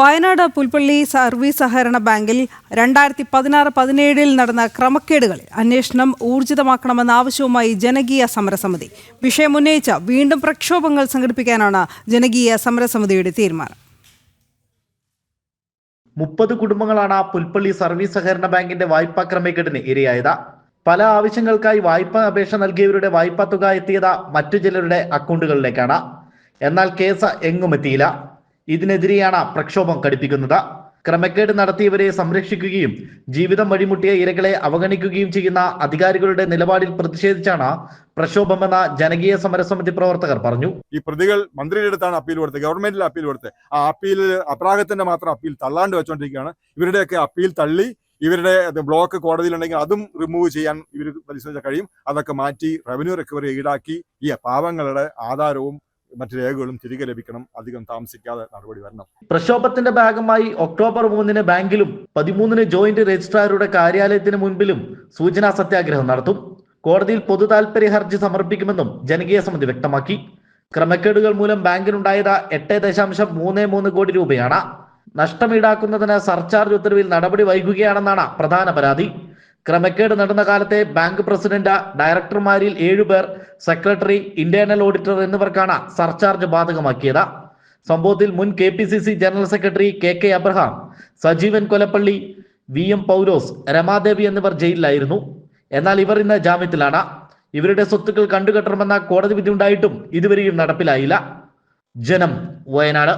Wayanad Pulpally service സഹകരണ ബാങ്കിൽ രണ്ടായിരത്തി പതിനാറ് പതിനേഴിൽ നടന്ന ക്രമക്കേടുകളിൽ അന്വേഷണം ഊർജിതമാക്കണമെന്ന ആവശ്യവുമായി ജനകീയ സമരസമിതി. വിഷയം ഉന്നയിച്ച വീണ്ടും പ്രക്ഷോഭങ്ങൾ സംഘടിപ്പിക്കാനാണ് ജനകീയ സമരസമിതിയുടെ തീരുമാനം. മുപ്പത് കുടുംബങ്ങളാണ് പുൽപ്പള്ളി സർവീസ് സഹകരണ ബാങ്കിന്റെ വായ്പാ ക്രമക്കേടിന് ഇരയായത്. പല ആവശ്യങ്ങൾക്കായി വായ്പ അപേക്ഷ നൽകിയവരുടെ വായ്പാ തുക എത്തിയത് മറ്റു ചിലരുടെ അക്കൗണ്ടുകളിലേക്കാണ്. എന്നാൽ കേസ് എങ്ങും എത്തിയില്ല. ഇതിനെതിരെയാണ് പ്രക്ഷോഭം ഘടിപ്പിക്കുന്നത് ക്രമക്കേട് നടത്തിയവരെ സംരക്ഷിക്കുകയും ജീവിതം വഴിമുട്ടിയ ഇരകളെ അവഗണിക്കുകയും ചെയ്യുന്ന അധികാരികളുടെ നിലപാടിൽ പ്രതിഷേധിച്ചാണ് പ്രക്ഷോഭമെന്ന ജനകീയ സമരസമിതി പ്രവർത്തകർ പറഞ്ഞു. ഈ പ്രതികൾ മന്ത്രിയുടെ അടുത്താണ് അപ്പീൽ കൊടുത്തത് ഗവൺമെന്റിൽ അപ്പീൽ കൊടുത്തത്. ആ അപ്പീൽ അപ്രാഗത്തിന്റെ മാത്രം അപ്പീൽ തള്ളാണ്ട് വെച്ചോണ്ടിരിക്കുകയാണ്. ഇവരുടെയൊക്കെ അപ്പീൽ തള്ളി ഇവരുടെ ബ്ലോക്ക് കോടതിയിലുണ്ടെങ്കിൽ അതും റിമൂവ് ചെയ്യാൻ ഇവർ പരിശോധിച്ചാൽ കഴിയും. അതൊക്കെ മാറ്റി റവന്യൂ റിക്കവറി ഈടാക്കി. ഈ പാവങ്ങളുടെ ആധാരവും മറ്റു രേഖകളും തിരികെ ലഭിക്കണം. അധികം താമസിക്കാതെ നടപടി വരണം. പ്രക്ഷോഭത്തിന്റെ ഭാഗമായി ഒക്ടോബർ മൂന്നിന് ബാങ്കിലും പതിമൂന്നിന് ജോയിന്റ് രജിസ്ട്രാറുടെ കാര്യാലയത്തിന് മുൻപിലും സൂചനാ സത്യാഗ്രഹം നടത്തും. കോടതിയിൽ പൊതു താൽപര്യ ഹർജി സമർപ്പിക്കുമെന്നും ജനകീയ സമിതി വ്യക്തമാക്കി. ക്രമക്കേടുകൾ മൂലം ബാങ്കിനുണ്ടായത് എട്ട് ദശാംശം മൂന്ന് മൂന്ന് കോടി രൂപയാണ്. നഷ്ടം ഈടാക്കുന്നതിന് സർചാർജ് ഉത്തരവിൽ നടപടി വൈകുകയാണെന്നാണ് പ്രധാന പരാതി. ക്രമക്കേട് നടന്ന കാലത്തെ ബാങ്ക് പ്രസിഡന്റ് ഡയറക്ടർമാരിൽ ഏഴുപേർ സെക്രട്ടറി ഇന്റേണൽ ഓഡിറ്റർ എന്നിവർക്കാണ് സർചാർജ് ബാധകമാക്കിയത്. സംഭവത്തിൽ മുൻ K P C C general secretary K K Abraham Sajeevan Kolappally V M Paulose Ramadevi എന്നിവർ ജയിലിലായിരുന്നു. എന്നാൽ ഇവർ ഇന്ന് ജാമ്യത്തിലാണ്. ഇവരുടെ സ്വത്തുക്കൾ കണ്ടുകെട്ടണമെന്ന കോടതി വിധി ഉണ്ടായിട്ടും ഇതുവരെയും നടപ്പിലായില്ല. ജനം വയനാട്.